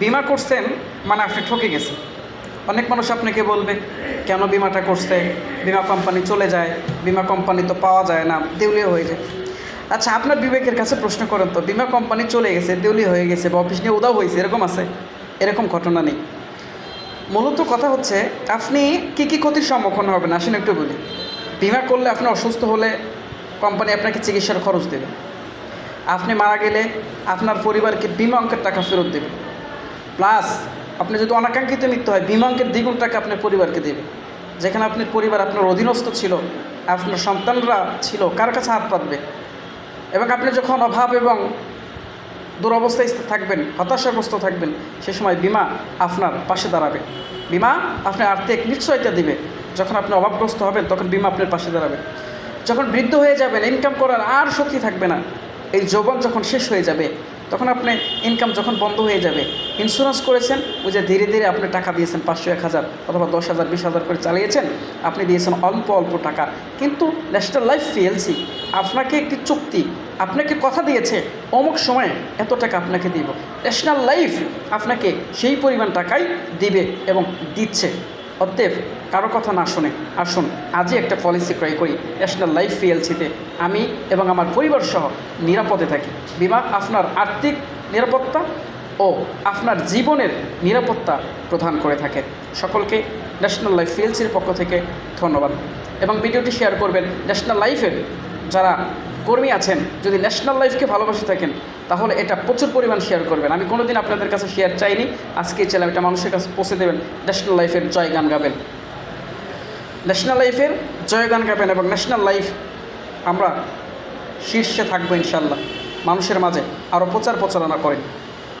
বিমা করছেন মানে আপনি ঠকে গেছেন। অনেক মানুষ আপনাকে বলবে, কেন বিমাটা করছে বিমা কোম্পানি চলে যায়, বিমা কোম্পানি তো পাওয়া যায় না, দেউলিয়া হয়ে যায়। আচ্ছা আপনার বিবেকের কাছে প্রশ্ন করেন তো, বিমা কোম্পানি চলে গেছে, দেউলিয়া হয়ে গেছে বা অফিস নিয়ে উদাও হয়েছে, এরকম আছে? এরকম ঘটনা নেই। মূলত কথা হচ্ছে, আপনি কী কী ক্ষতির সম্মুখীন হবেন? আসেন একটু বলি। বিমা করলে আপনি অসুস্থ হলে কোম্পানি আপনাকে চিকিৎসার খরচ দেবে। আপনি মারা গেলে আপনার পরিবারকে বিমা অঙ্কের টাকা ফেরত দেবে। প্লাস আপনি যদি অনাকাঙ্ক্ষিত মৃত্যু হয় বিমাঙ্কের দ্বিগুণ টাকা আপনার পরিবারকে দেবে। যেখানে আপনার পরিবার আপনার অধীনস্থ ছিল, আপনার সন্তানরা ছিল, কার কাছে হাত পাতবে। এবং আপনি যখন অভাব এবং দুরবস্থায় থাকবেন, হতাশাগ্রস্ত থাকবেন, সে সময় বিমা আপনার পাশে দাঁড়াবে। বিমা আপনার আর্থিক নিশ্চয়তা দিবে। যখন আপনি অভাবগ্রস্ত হবেন, তখন বিমা আপনার পাশে দাঁড়াবে। যখন বৃদ্ধ হয়ে যাবেন ইনকাম করার আর শক্তি থাকবে না। এই যৌবন যখন শেষ হয়ে যাবে তখন আপনি ইনকাম যখন বন্ধ হয়ে যাবে ইন্স্যুরেন্স করেছেন, ওই যে ধীরে ধীরে আপনি টাকা দিয়েছেন পাঁচশো, এক হাজার অথবা দশ হাজার, বিশ হাজার করে চালিয়েছেন, আপনি দিয়েছেন অল্প অল্প টাকা। কিন্তু ন্যাশনাল লাইফ পিএলসি আপনাকে একটি চুক্তি, আপনাকে কথা দিয়েছে, অমুক সময়ে এত টাকা আপনাকে দিব। ন্যাশনাল লাইফ আপনাকে সেই পরিমাণ টাকাই দিবে এবং দিচ্ছে। অতএব কারও কথা না শুনে, আসুন, আজই একটা পলিসি ক্রয় করি ন্যাশনাল লাইফ পিএলসিতে আমি এবং আমার পরিবার সহ নিরাপদে থাকি। বিমা আপনার আর্থিক নিরাপত্তা ও আপনার জীবনের নিরাপত্তা প্রদান করে থাকে। সকলকে ন্যাশনাল লাইফ পিএলসির পক্ষ থেকে ধন্যবাদ। এবং ভিডিওটি শেয়ার করবেন ন্যাশনাল লাইফের যারা কর্মী আছেন, যদি ন্যাশনাল লাইফকে ভালোবাসে থাকেন, তাহলে এটা প্রচুর পরিমাণ শেয়ার করবেন। আমি কোনোদিন আপনাদের কাছে শেয়ার চাইনি, আজকে চাইলাম এটা মানুষের কাছে পৌঁছে দেবেন ন্যাশনাল লাইফের জয় গান গাবেন। ন্যাশনাল লাইফের জয় গান গাবেন এবং ন্যাশনাল লাইফ আমরা শীর্ষে থাকব ইনশাল্লাহ মানুষের মাঝে আরও প্রচার প্রচারণা করেন।